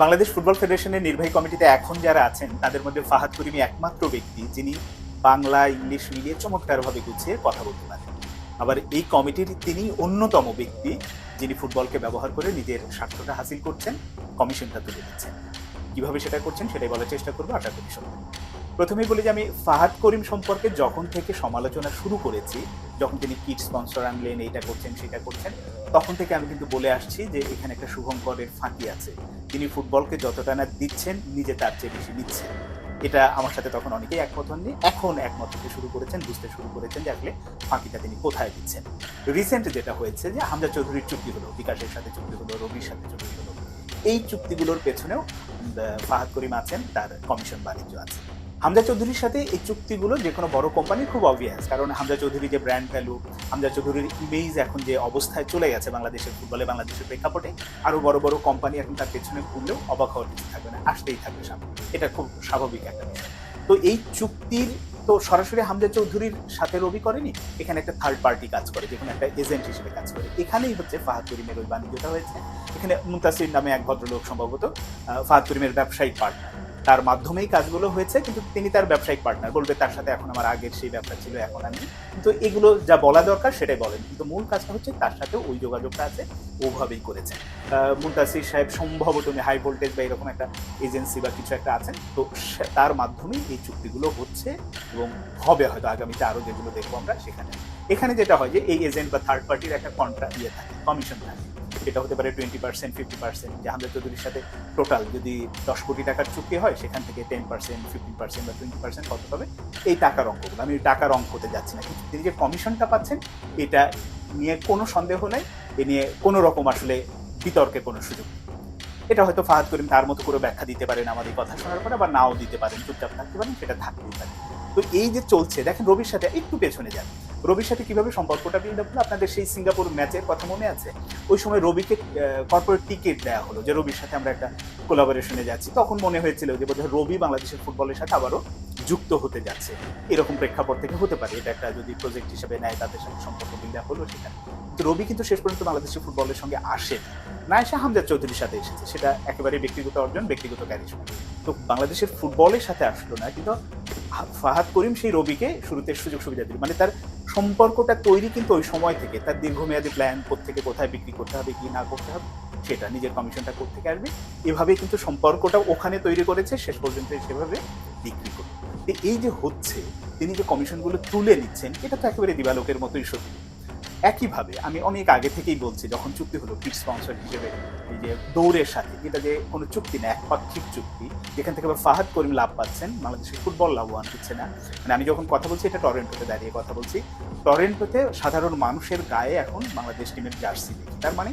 Bangladesh football ফেডারেশনের নির্বাহী কমিটিতে এখন যারা আছেন, তাদের মধ্যে ফাহাদ করিমি একমাত্র ব্যক্তি যিনি বাংলা, ইংলিশ মিলিয়ে চমৎকারভাবে গুছিয়ে কথা বলতে পারেন। আবার এই কমিটির তিনি অন্যতম ব্যক্তি যিনি ফুটবলকে ব্যবহার করে নিজের স্বার্থটা হাসিল করছেন, কমিশনটা তুলে দিচ্ছেন। কীভাবে সেটা করছেন সেটাই বলার চেষ্টা করব, আশা করি শুনবেন প্রথমেই বলি যে আমি ফাহাদ করিম সম্পর্কে যখন থেকে সমালোচনা শুরু করেছি, যখন তিনি কিট স্পন্সর আনলেন, এইটা করছেন, সেটা করছেন, তখন থেকে আমি কিন্তু বলে আসছি যে এখানে একটা শুভঙ্করের ফাঁকি আছে। তিনি ফুটবলকে যতটা না দিচ্ছেন, নিজে তার চেয়ে বেশি নিচ্ছেন। এটা আমার সাথে তখন অনেকেই একমত হননি। এখন একমত হতে শুরু করেছেন, বুঝতে শুরু করেছেন যে আসলে ফাঁকিটা তিনি কোথায় দিচ্ছেন। রিসেন্ট যেটা হয়েছে যে হামজা চৌধুরীর চুক্তি হলো, বিকাশের সাথে চুক্তি হলো, রবির সাথে চুক্তি হলো। এই চুক্তিগুলোর পেছনেও ফাহাদ করিম আছেন, তার কমিশন বাণিজ্য আছে। হামজা চৌধুরীর সাথে এই চুক্তিগুলো যে কোনো বড় কোম্পানি খুব অবভিয়াস কারণ হামজা চৌধুরী যে ব্র্যান্ড ভ্যালু হামজা চৌধুরীর ইমেজ এখন যে অবস্থায় চলে গেছে বাংলাদেশের ফুটবলে বাংলাদেশের প্রেক্ষাপটে, আরও বড় বড় কোম্পানি এখন তার পেছনে ঘুরলেও অবাক হওয়ার কিছু থাকবে না, আসতেই থাকবে সামনে। এটা খুব স্বাভাবিক একটা তো এই চুক্তির, তো সরাসরি হামজা চৌধুরীর সাথে রবি করেনি, এখানে একটা থার্ড পার্টি কাজ করে যেখানে একটা এজেন্ট হিসেবে কাজ করে। এখানেই হচ্ছে ফাহাদ করিমের ওই বাণিজ্যটা হয়েছে। এখানে মুন্তাসির নামে এক ভদ্রলোক সম্ভবত ফাহাদ করিমের ব্যবসায়িক পার্টনার তার মাধ্যমেই কাজগুলো হয়েছে, কিন্তু তিনি তার ব্যবসায়িক পার্টনার বলবে, তার সাথে এখন আমার আগের সেই ব্যবসা ছিল, এখন আমি কিন্তু এগুলো যা বলা দরকার সেটাই বলেন। কিন্তু মূল কাজটা হচ্ছে তার সাথে ওই যোগাযোগটা আছে, ওভাবেই করেছে। মুন্তাসির সাহেব সম্ভবত উনি হাই ভোল্টেজ বা এরকম একটা এজেন্সি বা কিছু একটা আছেন, তো তার মাধ্যমেই এই চুক্তিগুলো হচ্ছে এবং হবে হয়তো আগামীতে আরও যেগুলো দেখব আমরা সেখানে। এখানে যেটা হয় যে, এই এজেন্ট বা থার্ড পার্টির একটা কন্ট্রাক্ট ইয়ে থাকে কমিশন থাকে। এটা হতে পারে টোয়েন্টি পার্সেন্ট ফিফটি পার্সেন্ট যে হামজা চৌধুরীর সাথে টোটাল যদি দশ কোটি টাকার চুক্তি হয়, সেখান থেকে টেন পার্সেন্ট ফিফটিন পার্সেন্ট বা টোয়েন্টি পার্সেন্ট কত হবে এই টাকার অঙ্কগুলো। আমি টাকার অঙ্কতে যাচ্ছি না। কিন্তু তিনি যে কমিশনটা পাচ্ছেন, এটা নিয়ে কোনো সন্দেহ নেই। এ নিয়ে কোনো রকম আসলে বিতর্কের কোনো সুযোগ। এটা হয়তো ফাহাদ করিম তার মতো করে ব্যাখ্যা দিতে পারেন আমাদের কথা শোনার পরে বা নাও দিতে পারেন, চুপচাপ থাকতে পারেন, সেটা থাকতেই পারেন তো এই যে চলছে, দেখেন রবির সাথে একটু পেছনে যান রবির সাথে কীভাবে সম্পর্কটা বিল্ড আপ হলো, আপনাদের সেই সিঙ্গাপুর ম্যাচের কথা মনে আছে? ওই সময় রবিকে কর্পোরেট টিকিট দেওয়া হলো যে রবির সাথে আমরা একটা কোলাবোরেশনে যাচ্ছি। তখন মনে হয়েছিল যে বোধহয় রবি বাংলাদেশের ফুটবলের সাথে আবারও যুক্ত হতে যাচ্ছে। এরকম প্রেক্ষাপট থেকে হতে পারে। এটা একটা যদি প্রজেক্ট হিসেবে নেয়, তাদের সাথে সম্পর্ক বিল্ড আপ হলো সেখানে কিন্তু রবি কিন্তু শেষ পর্যন্ত বাংলাদেশের ফুটবলের সঙ্গে আসে না। এসে হামজাদ চৌধুরীর সাথে এসেছে। সেটা একেবারে ব্যক্তিগত অর্জন, ব্যক্তিগত ক্যারিশমা তো বাংলাদেশের ফুটবলের সাথে আসলো না, কিন্তু ফাহাদ করিম সেই রবিকে শুরুতে সুযোগ সুবিধা দিল। মানে তার সম্পর্কটা তৈরি কিন্তু ওই সময় থেকে, তার দীর্ঘমেয়াদী প্ল্যান থেকে কোথায় বিক্রি করতে হবে, কি না করতে হবে, সেটা নিজের কমিশনটা করতে আসবে এভাবে কিন্তু সম্পর্কটা ওখানে তৈরি করেছে, শেষ পর্যন্ত সেভাবে বিক্রি করবে এই যে হচ্ছে, তিনি যে কমিশনগুলো তুলে নিচ্ছেন, এটা তো একেবারে দিবালোকের মতোই সত্যি। একইভাবে আমি অনেক আগে থেকেই বলছি, যখন চুক্তি হলো কিট স্পন্সর হিসেবে, এই যে দৌড়ের সাথে, এটা যে কোনো চুক্তি না একপাক্ষিক চুক্তি, যেখান থেকে আবার ফাহাদ করিম লাভ পাচ্ছেন বাংলাদেশের ফুটবল লাভবান হচ্ছে না। মানে আমি যখন কথা বলছি, এটা টরেন্টোতে দাঁড়িয়ে কথা বলছি। টরেন্টোতে সাধারণ মানুষের গায়ে এখন বাংলাদেশ টিমের জার্সি দেখি। তার মানে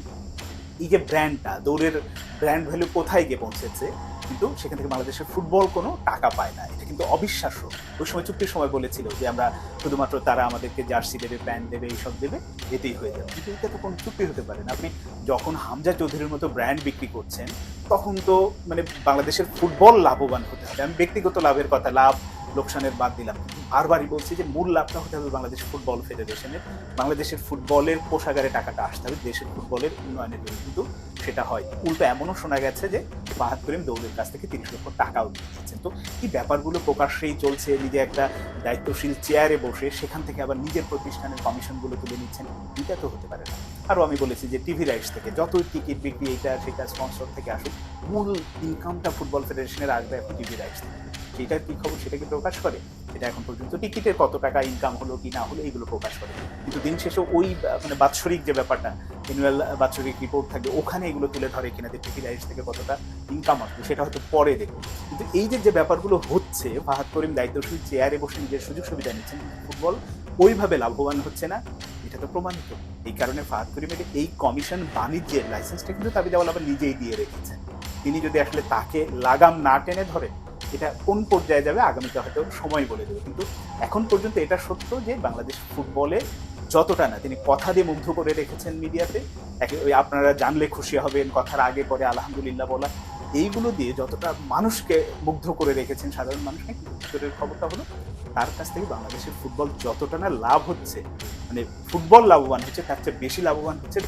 এই যে ব্র্যান্ডটা দৌড়ের ব্র্যান্ড ভ্যালু কোথায় গিয়ে পৌঁছেছে কিন্তু সেখান থেকে বাংলাদেশের ফুটবল কোনো টাকা পায় না। এটা কিন্তু অবিশ্বাস্য। ওই সময় চুক্তির সময় বলেছিল যে আমরা শুধুমাত্র তারা আমাদেরকে জার্সি দেবে, প্যান্ট দেবে, এইসব দেবে, এতেই হয়ে যাবে। কিন্তু এটা তো কোনো চুক্তি হতে পারে না। আপনি যখন হামজা চৌধুরীর মতো ব্র্যান্ড বিক্রি করছেন, তখন তো মানে বাংলাদেশের ফুটবল লাভবান হতে হবে। আমি ব্যক্তিগত লাভের কথা, লাভ, লোকসানের বাদ দিলাম। বারবারই বলছি যে মূল লাভটা হতে হবে বাংলাদেশ ফুটবল ফেডারেশনের। বাংলাদেশের ফুটবলের কোষাগারে টাকাটা আসতে হবে, দেশের ফুটবলের উন্নয়নের জন্য। কিন্তু সেটা হয়। উল্টো এমনও শোনা গেছে যে বাহাত করিম দৌড়ের কাছ থেকে তিরিশ লক্ষ টাকাও দিয়ে দিচ্ছেন তো এই ব্যাপারগুলো প্রকাশ্যেই চলছে, নিজে একটা দায়িত্বশীল চেয়ারে বসে সেখান থেকে আবার নিজের প্রতিষ্ঠানের কমিশনগুলো তুলে নিচ্ছেন। এটা তো হতে পারে না। আরও আমি বলেছি যে টিভি রাইটস থেকে যতই টিকিট বিক্রি এটা, সেটা স্পন্সর থেকে আসুক, মূল ইনকামটা ফুটবল ফেডারেশনের আসবে এখন টিভি রাইটস থেকে। সেটার কি খবর? সেটা কি প্রকাশ করে? এটা এখন পর্যন্ত টিকিটের কত টাকা ইনকাম হলো, কি না হলো এইগুলো প্রকাশ করে। কিন্তু দিন শেষে ওই মানে বাৎসরিক যে ব্যাপারটা অ্যানুয়াল বাৎসরিক রিপোর্ট থাকে ওখানে এগুলো তুলে ধরে কিনা যে টিভি রাইটস থেকে কতটা ইনকাম আসবে, সেটা হয়তো পরে দেখব। কিন্তু এই যে যে ব্যাপারগুলো হচ্ছে, ফাহাদ করিম দায়িত্বশীল চেয়ারে বসে নিজের সুযোগ সুবিধা নিচ্ছেন ফুটবল ওইভাবে লাভবান হচ্ছে না, এটা তো প্রমাণিত। এই কারণে ফাহাদ করিমের এই কমিশন বাণিজ্যের লাইসেন্সটা কিন্তু তাবি দেওয়াল আবার নিজেই দিয়ে রেখেছেন। তিনি যদি আসলে তাকে লাগাম না টেনে ধরে এটা কোন পর্যায়ে যাবে আগামীতে হয়তো সময় বলে দেবে। কিন্তু এখন পর্যন্ত এটা সত্য যে বাংলাদেশ ফুটবলে যতটা না, তিনি কথা দিয়ে মুগ্ধ করে রেখেছেন মিডিয়াতে। ওই আপনারা জানলে খুশি হবেন, কথার আগে পরে আলহামদুলিল্লাহ বলা। এইগুলো দিয়ে যতটা মানুষকে মুগ্ধ করে রেখেছেন সাধারণ মানুষকে ভিতরের খবরটা হলো তার কাছ থেকে বাংলাদেশের ফুটবল যতটা না লাভ হচ্ছে মানে ফুটবল লাভবান হচ্ছে, তার চেয়ে বেশি লাভবান হচ্ছে